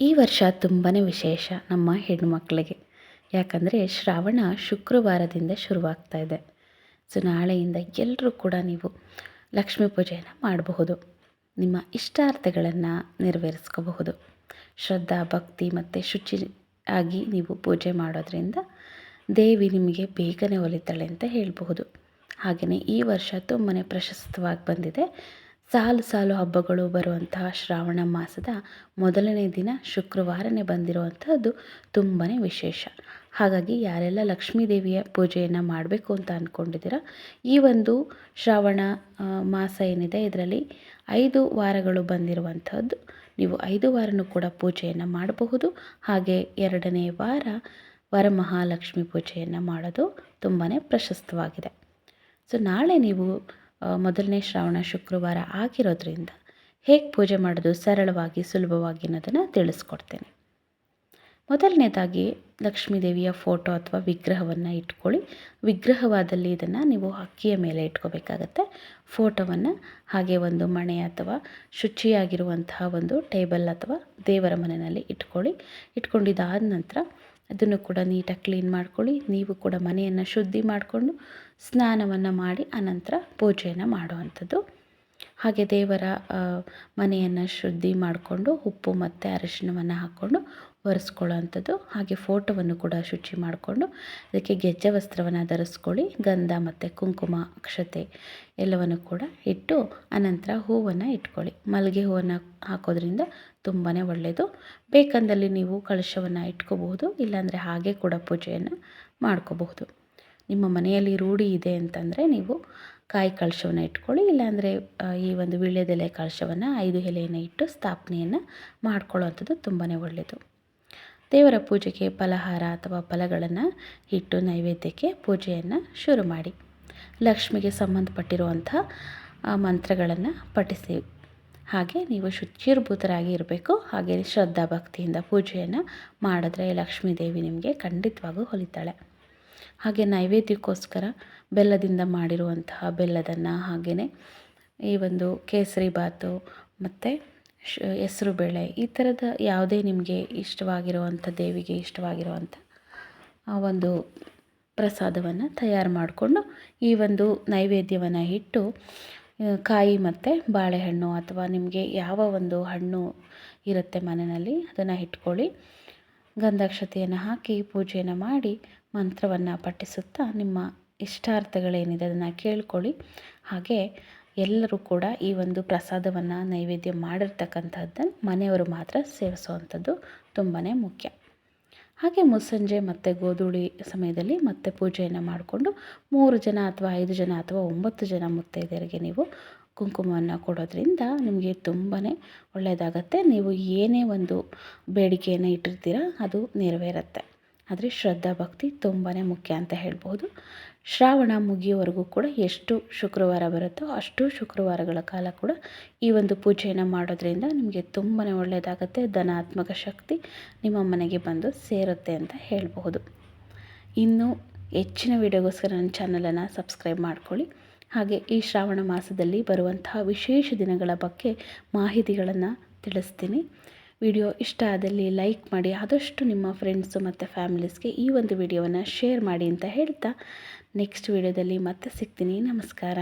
ಈ ವರ್ಷ ತುಂಬಾ ವಿಶೇಷ ನಮ್ಮ ಹೆಣ್ಣುಮಕ್ಕಳಿಗೆ ಯಾಕಂದರೆ ಶ್ರಾವಣ ಶುಕ್ರವಾರದಿಂದ ಶುರುವಾಗ್ತಾ ಇದೆ. ಸೊ, ನಾಳೆಯಿಂದ ಎಲ್ಲರೂ ಕೂಡ ನೀವು ಲಕ್ಷ್ಮೀ ಪೂಜೆಯನ್ನು ಮಾಡಬಹುದು. ನಿಮ್ಮ ಇಷ್ಟಾರ್ಥಗಳನ್ನು ನೆರವೇರಿಸ್ಕೋಬಹುದು. ಶ್ರದ್ಧಾ, ಭಕ್ತಿ ಮತ್ತು ಶುಚಿ ಆಗಿ ನೀವು ಪೂಜೆ ಮಾಡೋದ್ರಿಂದ ದೇವಿ ನಿಮಗೆ ಬೇಗನೆ ಒಲಿತಾಳೆ ಅಂತ ಹೇಳಬಹುದು. ಹಾಗೆಯೇ ಈ ವರ್ಷ ತುಂಬಾ ಪ್ರಶಸ್ತವಾಗಿ ಬಂದಿದೆ. ಸಾಲು ಸಾಲು ಹಬ್ಬಗಳು ಬರುವಂತಹ ಶ್ರಾವಣ ಮಾಸದ ಮೊದಲನೇ ದಿನ ಶುಕ್ರವಾರನೇ ಬಂದಿರುವಂಥದ್ದು ತುಂಬಾ ವಿಶೇಷ. ಹಾಗಾಗಿ ಯಾರೆಲ್ಲ ಲಕ್ಷ್ಮೀ ದೇವಿಯ ಪೂಜೆಯನ್ನು ಮಾಡಬೇಕು ಅಂತ ಅಂದ್ಕೊಂಡಿದ್ದೀರ ಈ ಒಂದು ಶ್ರಾವಣ ಮಾಸ ಏನಿದೆ, ಇದರಲ್ಲಿ ಐದು ವಾರಗಳು ಬಂದಿರುವಂಥದ್ದು ನೀವು ಐದು ವಾರನೂ ಕೂಡ ಪೂಜೆಯನ್ನು ಮಾಡಬಹುದು. ಹಾಗೆ ಎರಡನೇ ವಾರ ವರಮಹಾಲಕ್ಷ್ಮಿ ಪೂಜೆಯನ್ನು ಮಾಡೋದು ತುಂಬಾ ಪ್ರಶಸ್ತವಾಗಿದೆ. ಸೊ ನಾಳೆ ನೀವು ಮೊದಲನೇ ಶ್ರಾವಣ ಶುಕ್ರವಾರ ಆಗಿರೋದ್ರಿಂದ ಹೇಗೆ ಪೂಜೆ ಮಾಡೋದು ಸರಳವಾಗಿ, ಸುಲಭವಾಗಿ ಅನ್ನೋದನ್ನು ತಿಳಿಸ್ಕೊಡ್ತೇನೆ. ಮೊದಲನೇದಾಗಿ ಲಕ್ಷ್ಮೀ ದೇವಿಯ ಫೋಟೋ ಅಥವಾ ವಿಗ್ರಹವನ್ನು ಇಟ್ಕೊಳ್ಳಿ. ವಿಗ್ರಹವಾದಲ್ಲಿ ಇದನ್ನು ನೀವು ಅಕ್ಕಿಯ ಮೇಲೆ ಇಟ್ಕೋಬೇಕಾಗತ್ತೆ. ಫೋಟೋವನ್ನು ಹಾಗೆ ಒಂದು ಮಣೆ ಅಥವಾ ಶುಚಿಯಾಗಿರುವಂತಹ ಒಂದು ಟೇಬಲ್ ಅಥವಾ ದೇವರ ಮನೆಯಲ್ಲಿ ಇಟ್ಕೊಳ್ಳಿ. ಇಟ್ಕೊಂಡಿದ್ದಾದ ನಂತರ ಅದನ್ನು ಕೂಡ ನೀಟಾಗಿ ಕ್ಲೀನ್ ಮಾಡ್ಕೊಳ್ಳಿ. ನೀವು ಕೂಡ ಮನೆಯನ್ನು ಶುದ್ಧಿ ಮಾಡಿಕೊಂಡು ಸ್ನಾನವನ್ನು ಮಾಡಿ ಅನಂತರ ಪೂಜೆಯನ್ನು ಮಾಡುವಂಥದ್ದು. ಹಾಗೆ ದೇವರ ಮನೆಯನ್ನು ಶುದ್ಧಿ ಮಾಡಿಕೊಂಡು ಉಪ್ಪು ಮತ್ತು ಅರಿಶಿಣವನ್ನು ಹಾಕ್ಕೊಂಡು ಒರೆಸ್ಕೊಳ್ಳೋ ಅಂಥದ್ದು ಹಾಗೆ ಫೋಟೋವನ್ನು ಕೂಡ ಶುಚಿ ಮಾಡಿಕೊಂಡು ಅದಕ್ಕೆ ಗೆಜ್ಜೆ ವಸ್ತ್ರವನ್ನು ಧರಿಸ್ಕೊಳ್ಳಿ. ಗಂಧ ಮತ್ತು ಕುಂಕುಮ, ಅಕ್ಷತೆ ಎಲ್ಲವನ್ನು ಕೂಡ ಇಟ್ಟು ಅನಂತರ ಹೂವನ್ನು ಇಟ್ಕೊಳ್ಳಿ. ಮಲ್ಲಿಗೆ ಹೂವನ್ನು ಹಾಕೋದ್ರಿಂದ ತುಂಬಾ ಒಳ್ಳೆಯದು ಬೇಕಂದಲ್ಲಿ ನೀವು ಕಳಶವನ್ನು ಇಟ್ಕೋಬಹುದು, ಇಲ್ಲಾಂದರೆ ಹಾಗೆ ಕೂಡ ಪೂಜೆಯನ್ನು ಮಾಡ್ಕೋಬಹುದು. ನಿಮ್ಮ ಮನೆಯಲ್ಲಿ ರೂಢಿ ಇದೆ ಅಂತಂದರೆ ನೀವು ಕಾಯಿ ಕಳಶವನ್ನು ಇಟ್ಕೊಳ್ಳಿ, ಇಲ್ಲಾಂದರೆ ಈ ಒಂದು ವೀಳ್ಯದೆಲೆ ಕಳಶವನ್ನು ಐದು ಎಲೆಯನ್ನು ಇಟ್ಟು ಸ್ಥಾಪನೆಯನ್ನು ಮಾಡ್ಕೊಳ್ಳೋವಂಥದ್ದು ತುಂಬಾ ಒಳ್ಳೆಯದು ದೇವರ ಪೂಜೆಗೆ ಫಲಹಾರ ಅಥವಾ ಫಲಗಳನ್ನು ಇಟ್ಟು ನೈವೇದ್ಯಕ್ಕೆ ಪೂಜೆಯನ್ನು ಶುರು ಮಾಡಿ. ಲಕ್ಷ್ಮಿಗೆ ಸಂಬಂಧಪಟ್ಟಿರುವಂಥ ಮಂತ್ರಗಳನ್ನು ಪಠಿಸಿ. ಹಾಗೆ ನೀವು ಶುಚಿರ್ಭೂತರಾಗಿ ಇರಬೇಕು. ಹಾಗೆ ಶ್ರದ್ಧಾ ಭಕ್ತಿಯಿಂದ ಪೂಜೆಯನ್ನು ಮಾಡಿದ್ರೆ ಲಕ್ಷ್ಮೀ ದೇವಿ ನಿಮಗೆ ಖಂಡಿತವಾಗೂ ಹೊಲಿತಾಳೆ. ಹಾಗೆ ನೈವೇದ್ಯಕ್ಕೋಸ್ಕರ ಬೆಲ್ಲದಿಂದ ಮಾಡಿರುವಂತಹ ಬೆಲ್ಲದನ್ನ ಹಾಗೆಯೇ ಈ ಒಂದು ಕೇಸರಿ ಬಾತು ಮತ್ತು ಶ್ ಬೇಳೆ, ಈ ಥರದ ಯಾವುದೇ ನಿಮಗೆ ಇಷ್ಟವಾಗಿರುವಂಥ, ದೇವಿಗೆ ಇಷ್ಟವಾಗಿರುವಂಥ ಆ ಒಂದು ಪ್ರಸಾದವನ್ನು ತಯಾರು ಮಾಡಿಕೊಂಡು ಈ ಒಂದು ನೈವೇದ್ಯವನ್ನು ಇಟ್ಟು ಕಾಯಿ ಮತ್ತು ಬಾಳೆಹಣ್ಣು ಅಥವಾ ನಿಮಗೆ ಯಾವ ಒಂದು ಹಣ್ಣು ಇರುತ್ತೆ ಮನೆಯಲ್ಲಿ, ಅದನ್ನು ಇಟ್ಕೊಳ್ಳಿ. ಗಂಧಾಕ್ಷತೆಯನ್ನು ಹಾಕಿ ಪೂಜೆಯನ್ನು ಮಾಡಿ ಮಂತ್ರವನ್ನು ಪಠಿಸುತ್ತಾ ನಿಮ್ಮ ಇಷ್ಟಾರ್ಥಗಳೇನಿದೆ ಅದನ್ನು ಕೇಳ್ಕೊಳ್ಳಿ. ಹಾಗೆ ಎಲ್ಲರೂ ಕೂಡ ಈ ಒಂದು ಪ್ರಸಾದವನ್ನು ನೈವೇದ್ಯ ಮಾಡಿರ್ತಕ್ಕಂಥದ್ದನ್ನು ಮನೆಯವರು ಮಾತ್ರ ಸೇವಿಸುವಂಥದ್ದು ತುಂಬಾ ಮುಖ್ಯ. ಹಾಗೆ ಮುಸ್ಸಂಜೆ ಮತ್ತು ಗೋಧೂಳಿ ಸಮಯದಲ್ಲಿ ಮತ್ತೆ ಪೂಜೆಯನ್ನು ಮಾಡಿಕೊಂಡು ಮೂರು ಜನ ಅಥವಾ ಐದು ಜನ ಅಥವಾ ಒಂಬತ್ತು ಜನ ಮುತ್ತೈದೆಯರಿಗೆ ನೀವು ಕುಂಕುಮವನ್ನು ಕೊಡೋದ್ರಿಂದ ನಿಮಗೆ ತುಂಬಾ ಒಳ್ಳೆಯದಾಗತ್ತೆ ನೀವು ಏನೇ ಒಂದು ಬೇಡಿಕೆಯನ್ನು ಇಟ್ಟಿರ್ತೀರ ಅದು ನೆರವೇರುತ್ತೆ. ಆದರೆ ಶ್ರದ್ಧಾ ಭಕ್ತಿ ತುಂಬಾ ಮುಖ್ಯ ಅಂತ ಹೇಳ್ಬೋದು ಶ್ರಾವಣ ಮುಗಿಯುವವರೆಗೂ ಕೂಡ ಎಷ್ಟು ಶುಕ್ರವಾರ ಬರುತ್ತೋ ಅಷ್ಟು ಶುಕ್ರವಾರಗಳ ಕಾಲ ಕೂಡ ಈ ಒಂದು ಪೂಜೆಯನ್ನು ಮಾಡೋದ್ರಿಂದ ನಿಮಗೆ ತುಂಬಾ ಒಳ್ಳೆಯದಾಗುತ್ತೆ. ಧನಾತ್ಮಕ ಶಕ್ತಿ ನಿಮ್ಮ ಮನೆಗೆ ಬಂದು ಸೇರುತ್ತೆ ಅಂತ ಹೇಳಬಹುದು. ಇನ್ನು ಹೆಚ್ಚಿನ ವಿಡಿಯೋಗೋಸ್ಕರ ನನ್ನ ಚಾನಲನ್ನು ಸಬ್ಸ್ಕ್ರೈಬ್ ಮಾಡ್ಕೊಳ್ಳಿ. ಹಾಗೆ ಈ ಶ್ರಾವಣ ಮಾಸದಲ್ಲಿ ಬರುವಂತಹ ವಿಶೇಷ ದಿನಗಳ ಬಗ್ಗೆ ಮಾಹಿತಿಗಳನ್ನು ತಿಳಿಸ್ತೀನಿ. ವಿಡಿಯೋ ಇಷ್ಟ ಆದಲ್ಲಿ ಲೈಕ್ ಮಾಡಿ, ಆದಷ್ಟು ನಿಮ್ಮ ಫ್ರೆಂಡ್ಸು ಮತ್ತು ಫ್ಯಾಮಿಲೀಸ್ಗೆ ಈ ಒಂದು ವಿಡಿಯೋವನ್ನು ಶೇರ್ ಮಾಡಿ ಅಂತ ಹೇಳ್ತಾ ನೆಕ್ಸ್ಟ್ ವಿಡಿಯೋದಲ್ಲಿ ಮತ್ತೆ ಸಿಗ್ತೀನಿ. ನಮಸ್ಕಾರ.